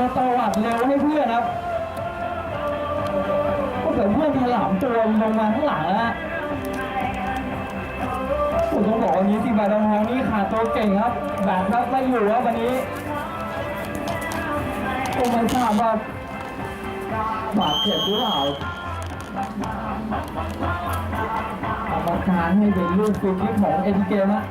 มาตวัดเร็วให้เพื่อนครับก็เกิดเพื่อนถลำตัวลงมาข้างหลังแล้วฮะโอ้ต้องบอกวันนี้สิบาดองทองนี่ขาดตัวเก่งครับแบบครับไม่อยู่ครับวันนี้โอ้ไม่ทราบว่าบาดเจ็บหรือเปล่ากรรมการให้เป็นลูกฟรีคิกของเอ็นเกมฮะ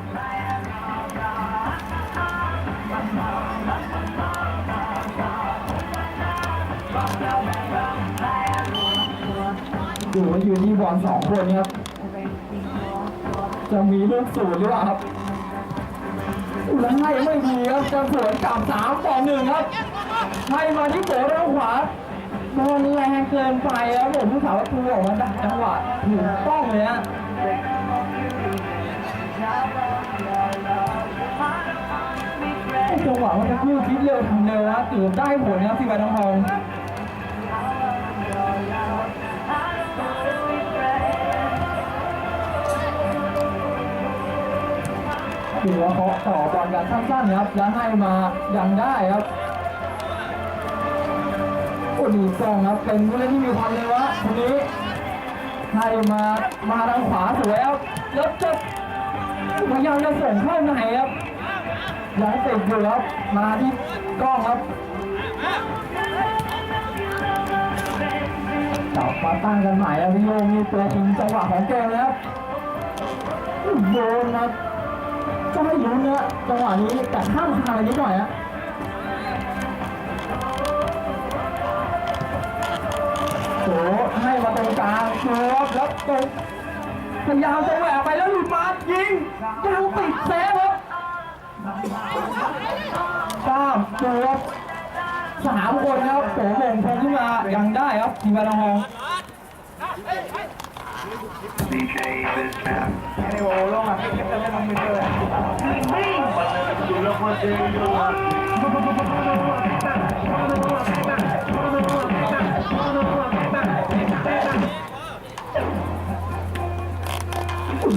ดูว่าอยู่ที่บอลสองคนครับ จะมีลูกสูตรหรือเปล่าครับอุลให้ไม่ดีครับจะสวนกลับสามต่อหนึ่งครับให้มาที่โผล่ด้านขวาบอลแรงเกินไปครับผมผู้สาวประตูออกมาดักจังหวะถูกต้องเลยฮะจังหวะมันจะคู่คิดเร็วทำเร็วนะถือได้ผลนะครับที่ใบทองทอง ถือว่าเขาต่อบอลกันสั้นๆครับ แล้วให้มายังได้ครับโอ้ดีตรงครับ เป็นผู้เล่นที่มีความเร็วะคนนี้ให้มามาทางขวาสวยครับแล้วจะพยายามจะส่งเข้าในครับยังติดอยู่ครับมาที่กล้องครับกลับมาตั้งกันใหม่แล้วพี่โยงนี่ตัวจริงจังหวะของเกมแล้วโดนครับ ก็ไม่รู้เนื้อะจังหวะนี้แต่ข้ามคานไปนิดหน่อยอะโหให้มาตรงกลางเชือบแล้วตรงพยายามจะแหวกไปแล้วหลุดมายิงยังติดเซฟครับตามเชือบสามคนครับโผล่โมงพงขึ้นมายังได้ครับทีมบาลอง DJ this time. ไอง ห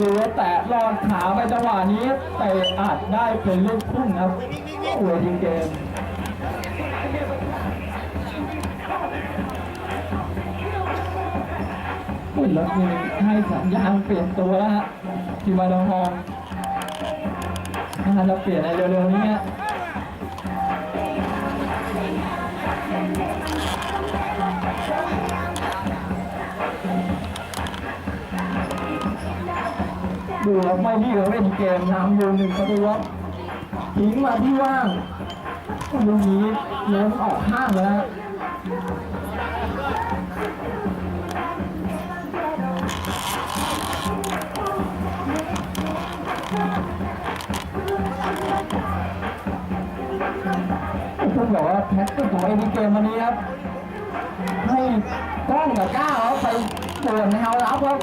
รือแตะรอดขาไปจังหวะนี้แต่อาจได้เป็นลูกพุ่งครับหัวยิงเกม อุ้ยแล้วมีให้สัญญาณเปลี่ยนตัวแล้วฮะทีมาดองทองน่าจะเปลี่ยนในเร็วๆนี้ดูแล้วไม่รีบเล่นเกมน้ำยูหนึ่งประตูทิ้งมาที่ว่างลูกนี้เล้มออกข้างแล้ว มวันนี้ครับให้กล้องกับก้าวครับไปส่วนแนวรับครับ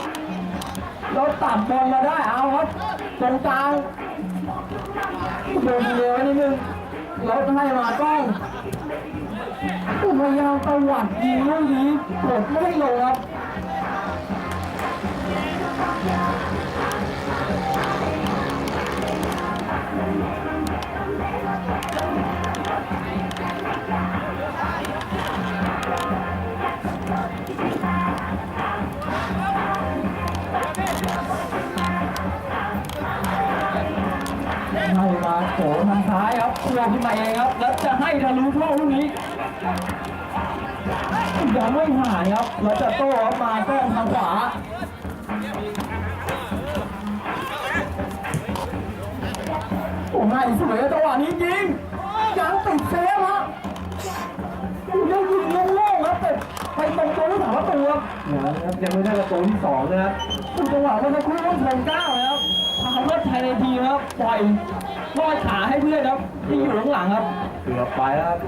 เราตัดบอลมาได้เอาครับตรงกลางโดนเร็วนิดนึงแล้วให้มากล้องพยายามตะวัดยิงลูกนี้กดไม่ลงครับ โผล่ทางซ้ายครับเคลื่อนขึ้นมาเองครับ แล้วจะให้ทะลุท่อลูกนี้ยังไม่ผ่านครับ แล้วจะโต้ครับมาแต้มทางขวาโอ้ไม่สวยจังหวะนี้ยิงยังติดเซฟฮะโอ้ยังยิงโล่งๆครับแต่ไปตรงตัวลูกสาวประตูครับนะครับยังไม่ได้ประตูที่สองนะครับดูจังหวะเมื่อสักครู่ต้องชนก้าวนะครับทางรถไทยในทีมครับปล่อย ลอยขาให้เพื่อนครับที่อยู่ข้างหลังครับเกือบไปแล้วครับ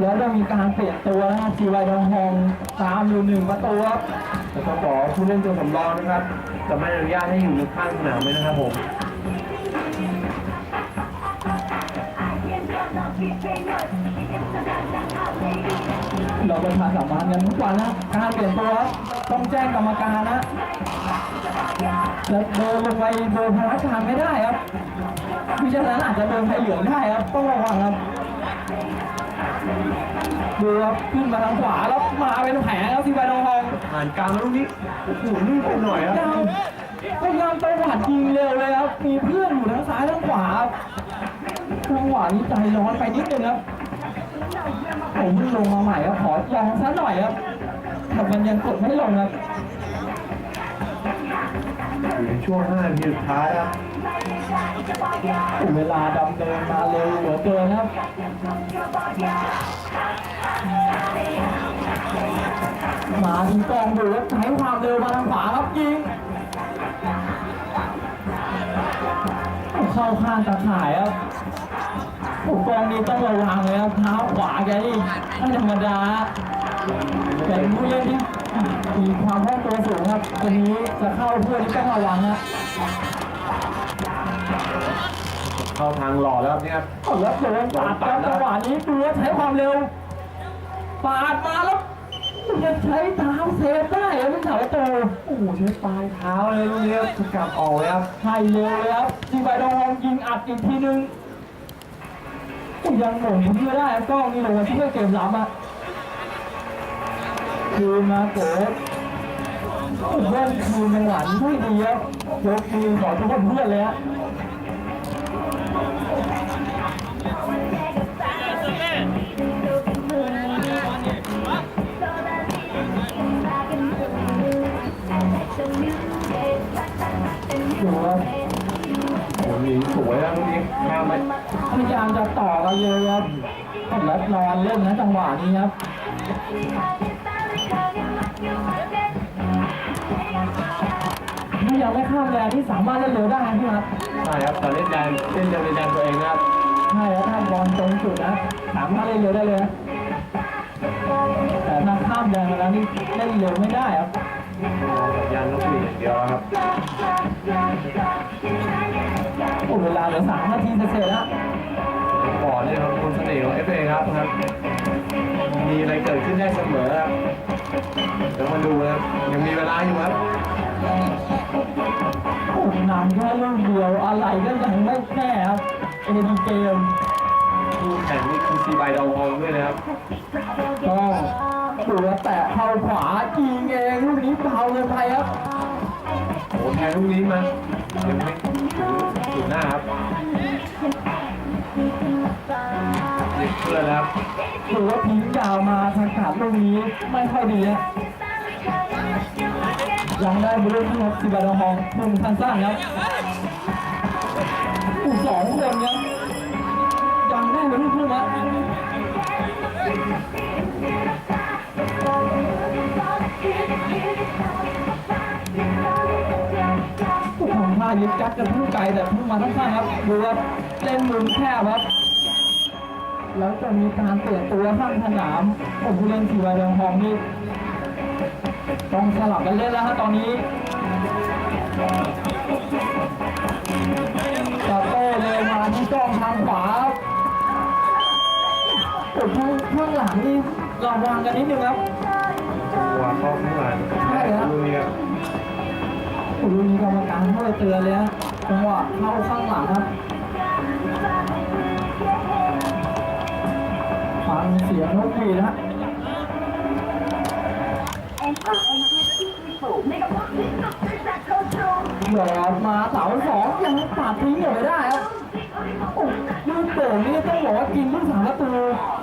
แล้วจะมีการเปลี่ยนตัวนะครับทีไวทองทองตามอยู่หนึ่งประตูครับแต่ต้องบอกว่าผู้เล่นตัวสำรองนะครับจะไม่อนุญาตให้อยู่ในข้างสนามเลยนะครับผมเราประชาสัมพันธ์กันทุกวันนะการเปลี่ยนตัวครับต้องแจ้งกรรมการนะจะเดินลงไปโดนพนักงานไม่ได้ครับ พิจารณาอาจจะโดนไฟเหลืองได้ครับต้องระวังครับดูครับขึ้นมาทางขวาแล้วมาเป็นแผงครับทีบายทองทองผ่านกลางมาลูกนี้โอ้โหลื่นไปหน่อยครับยาวพยายามไปหวานยิงเร็วเลยครับมีเพื่อนอยู่ทั้งซ้ายทั้งขวาครับจังหวะนี้ใจร้อนไปนิดนึงครับผมเพิ่งลงมาใหม่ครับขอลองซะหน่อยครับแต่มันยังกดไม่ลงครับ อยู่ในช่วง5นาทีสุดท้ายครับเวลาดำเนินมาเร็วเหลือเกินครับมาทีกองดูแล้วใช้ความเร็วมาทางขวาครับยิงเข้าข้างตะข่ายครับผู้กองนี้ต้องระวังเลยครับเท้าขวาแกนี่ไม่ธรรมดาแต่ผู้เล่นที่ มีความคล่องตัวสูงครับคนนี้จะเข้าเพื่อนที่ต้องระวังนะเข้าทางหล่อแล้วครับเนี่ยครับเอาแล้วโดนปาดครับจังหวะนี้ดูว่าใช้ความเร็ว ปาดมาแล้วยังใช้เท้าเซฟได้ครับพี่สาวโตโอ้โหใช้ปลายเท้าเลยลูกนี้ครับสกัดออกเลยครับใช่เร็วเลยครับยิงไปดองยิงอัดอีกทีนึงโอ้ยังหม่งทิ้งไม่ได้ครับกล้องนี่ลงมาช่วยเกมล้ำอะ คืนมาโกดโอ้เพื่อนคืนมันหวานไม่ดีครับยกมือขอทุกคนเพื่อนเลยฮะดูว่าโอ้โหหนีสวยแล้วลูกนี้ข้ามไปพยายามจะต่อกันเลยครับแล้วนอนเล่นนะจังหวะนี้ครับ นี่ยังไม่ข้ามแดนที่สามารถเล่นเร็วได้นะพี่นัทใช่ครับตอนเล่นแดนเล่นเดินในแดนตัวเองนะครับใช่แล้วถ้าบอลตรงจุดนะสามารถเล่นเร็วได้เลยนะแต่ถ้าข้ามแดนมาแล้วนี่เล่นเร็วไม่ได้ครับยานลูกหวีดอย่างเดียวครับโอ้เวลาเหลือสามนาทีเสร็จแล้วก่อนเนี่ยครับคุณเสน่ห์ของเอฟเอครับครับ มีอะไรเกิดขึ้นได้เสมอครับเดี๋ยวมาดูนะครับยังมีเวลาอยู่ครับโอ้นำแค่ลูกเดียวอะไรก็ยังไม่แน่ครับเอดีเกมคู่แข่งนี่คือซีบายดาวฮองด้วยนะครับก็ตัวแตะเข้าขวายิงเองลูกนี้เบาเลยไปครับโอ้แทงลูกนี้มายังไม่ถึงจุดหน้าครับเด็กเพื่อนแล้วครับถือว่าทิ้งยาวมาทางขาดลูกนี้ไม่ค่อยดีนะ ยังได้บริษัทครับสิบาดองฮองมุมสั้นๆครับอูสองคนครับยังได้บริษัทครับผู้ทำท่ายึดจัดกันพุ่งไกลแต่พุ่งมาสั้นๆครับดูว่าเล่นมุมแคบครับแล้วจะมีการเปลี่ยนตัวข้างสนามผมผู้เล่นสีวายแดงทองนี่ ต้องสลับกันเล่นแล้วฮะตอนนี้ตาโต้เลยมาที่กล้องทางขวาโอ้โหข้างหลังนี่ระวังกันนิดนึงครับหัวเข้าข้างหลังใช่ครับลูกนี้ครับโอ้โหมีกรรมการช่วยเตือนเลยฮะจังหวะเข้าข้างหลังครับฟังเสียงนกหวีดนะ หยอดมาเสาสองยังปัดทิ้งอยู่ไม่ได้ครับโอ้ลูกโป่งนี่ต้องบอกว่ากินลูกสามประตู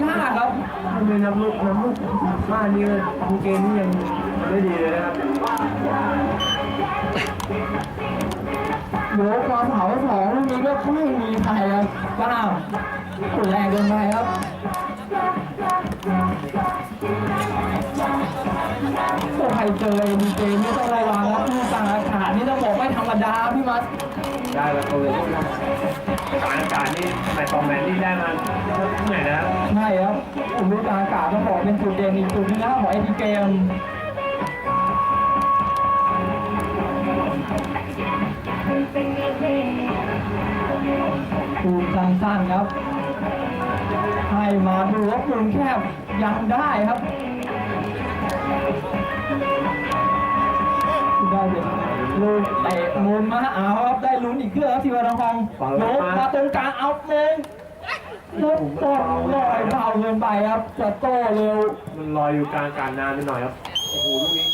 ยากครับไม่เป็นนับลูกนับลูกบ้านนี้เลยทำเกมนี่ยังไม่ดีเลยนะครับโยกมาเสาสองลูกนี้ก็ไม่มีใครครับกล้ามขุนแรงเกินไปครับถ้า ใครเจอดีเจนี่ต้องระวังครับลูกกลางอากาศนี่ต้องบอกไม่ธรรมดาพี่มัสได้ประตูเลยครับการอากาศนี่แต่ตอมแมนนี่ได้มาที่ไหนนะครับใช่ครับผมรู้กลางอากาศต้องบอกเป็นจุดเด่นอีกจุดหนึงนะของไอทีเกมตูมสั้นๆครับ ให้มาดูว่ามุมแคบ ยังได้ครับได้เลยลูกเตะมุมมาเอาครับได้ลุ้นอีกเครื่องครับทีวาทองยกมาตรงกลางเอาเองรถต้นลอยเบาเกินไปครับจะโต้เร็วมันลอยอยู่กลางอากาศนานไปหน่อยครับโอ้โหลูกนี้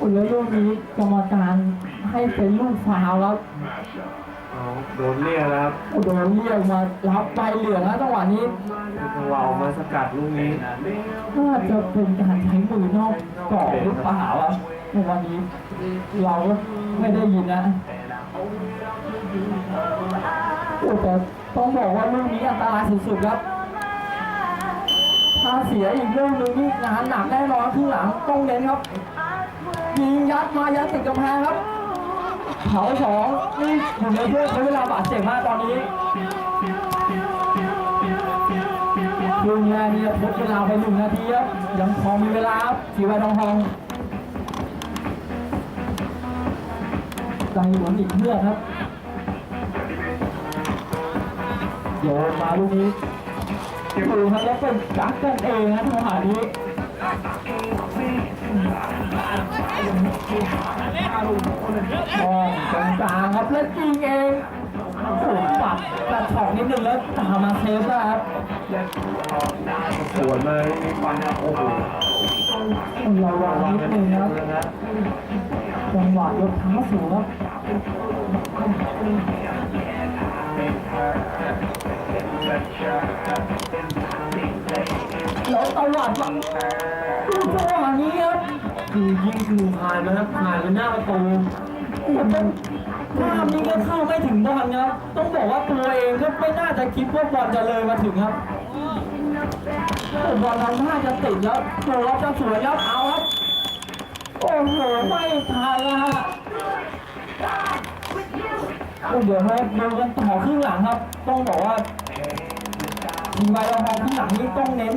อุยแล้วลูกนี้กรรมการ ให้เป็นลูกฟาวล์ครับเอาโดนเรียกแล้วครับโอ้โดนเรียกมารับใบเหลืองนะจังหวะนี้จังหวะออกมาสกัดลูกนี้น่าจะเป็นการใช้มือนอกกรอบหรือเปล่าครับในวันนี้เราก็ไม่ได้ยินนะโอ้แต่ต้องบอกว่าลูกนี้อันตรายสุดๆครับถ้าเสียอีกลูกหนึ่งนี่งานหนักแน่นอนครึ่งหลังต้องเน้นครับยิงยัดมายัดติดกำแพงครับ เผาสองนี่อยู่ในช่วงใช้เวลาบาดเจ็บมากตอนนี้ลุงแม่เนี่ยทดเวลาไปหนึ่งนาทีครับยังพอมีเวลาสีวาทองทองใจหวนอีกเพื่อนครับโยนมาลูกนี้ดูครับแล้วเป็นจักกันเองนะจังหวะนี้ กลางครับแล้วยิงเองโอ้โหปัดกระชอกนิดนึงแล้วตามมาเซฟได้ครับสวนมาลูกนี้ฟันโอ้โหระวังนิดนึงครับจังหวะยกเท้าสูงครับแล้วตวัดมาดูจังหวะนี้ครับ คือยิ่งคือผ่านนะครับผ่านไปหน้าประตูมันเป็นภาพนี้ก็เข้าไม่ถึงบอลครับ ต้องบอกว่าตัวเองก็ไม่น่าจะคิดว่าบอลจะเลยมาถึงครับโอ้บอลทำท่าจะติดแล้วตัวรับจะสวยแล้วเอาครับ โอ้โห ไม่ทันแล้วฮะเดี๋ยวครับดูกันต่อครึ่งหลังครับ ต้องบอกว่าทีมไบเรามอครึ่งหลังนี้ต้องเน้น